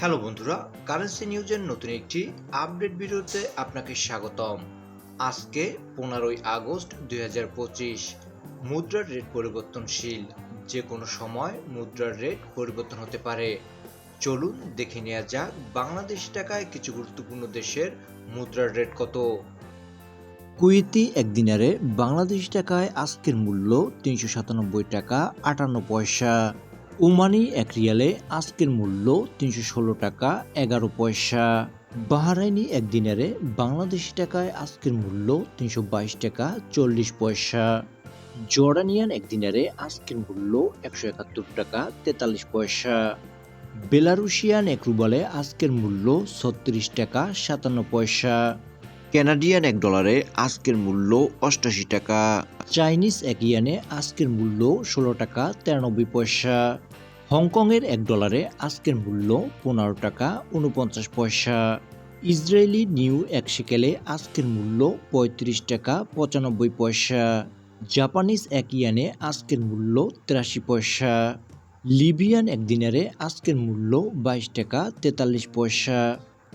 Hello বন্ধুরা currency নিউজের নতুন একটি আপডেট ভিডিওতে আপনাকে স্বাগতম। আজকে পনেরোই আগস্ট দু হাজার পঁচিশ, মুদ্রার রেট পরিবর্তনশীল। যে কোনো সময় মুদ্রার রেট পরিবর্তন হতে পারে। চলুন দেখে নেওয়া যাক বাংলাদেশ টাকায় কিছু গুরুত্বপূর্ণ দেশের মুদ্রার রেট কত। কুয়েতি এক দিনারে বাংলাদেশ টাকায় আজকের মূল্য তিনশো সাতানব্বই টাকা আটান্ন পয়সা। ওমানি এক রিয়ালে আজকের মূল্য তিনশো ষোলো টাকা, এগারো পয়সা। বাহারাইনি এক বাংলাদেশি টাকায় আজকের মূল্য তিনশো বাইশ টাকা, চল্লিশ পয়সা। জর্ডানিয়ান এক আজকের মূল্য একশো একাত্তর টাকা, তেতাল্লিশ পয়সা। বেলারুশিয়ান এক রুবলে আজকের মূল্য ছত্রিশ টাকা, সাতান্ন পয়সা। কানাডিয়ান এক ডলারে আজকের মূল্য অষ্টাশি টাকা। চাইনিজ এক ইয়ানে আজকের মূল্য ষোলো টাকা তিরানব্বই পয়সা। হংকংয়ের এক ডলারে আজকের মূল্য পনেরো টাকা উনপঞ্চাশ পয়সা। ইসরায়েলি নিউ এক সেকেলে আজকের মূল্য পঁয়ত্রিশ টাকা পঁচানব্বই পয়সা। জাপানিজ এক ইয়ানে আজকের মূল্য তিরাশি পয়সা। লিবিয়ান এক দিনারে আজকের মূল্য বাইশ টাকা তেতাল্লিশ পয়সা।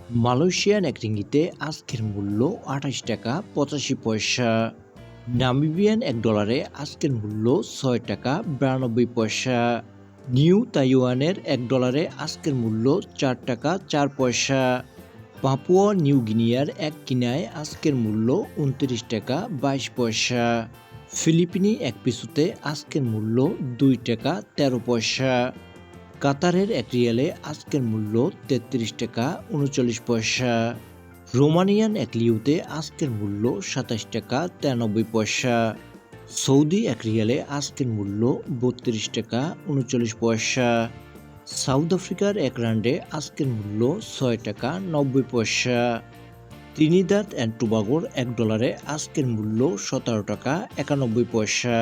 মালয়েশিয়ান এক রিঙ্গিতে আজকের মূল্য আঠাশ টাকা পঁচাশি পয়সা। নামিবিয়ান এক ডলারে আজকের মূল্য ছয় টাকা বিরানব্বই পয়সা। নিউ তাইওয়ানের এক ডলারে আজকের মূল্য চার টাকা চার পয়সা। পাপুয়া নিউ গিনিয়ার এক কিনায় আজকের মূল্য উনত্রিশ টাকা বাইশ পয়সা। ফিলিপিনি এক পিসুতে আজকের মূল্য দুই টাকা তেরো পয়সা। কাতারের এক রিয়ালে আজকের মূল্য তেত্রিশ টাকা উনচল্লিশ পয়সা। রোমানিয়ান এক লিউতে আজকের মূল্য সাতাশ টাকা তিরানব্বই পয়সা। সৌদি এক রিয়ালে আজকের মূল্য বত্রিশ টাকা উনচল্লিশ পয়সা। সাউথ আফ্রিকার এক রান্ডে আজকের মূল্য ছয় টাকা নব্বই পয়সা। ত্রিনিদাদ অ্যান্ড টোবাগোর এক ডলারে আজকের মূল্য সতেরো টাকা একানব্বই পয়সা।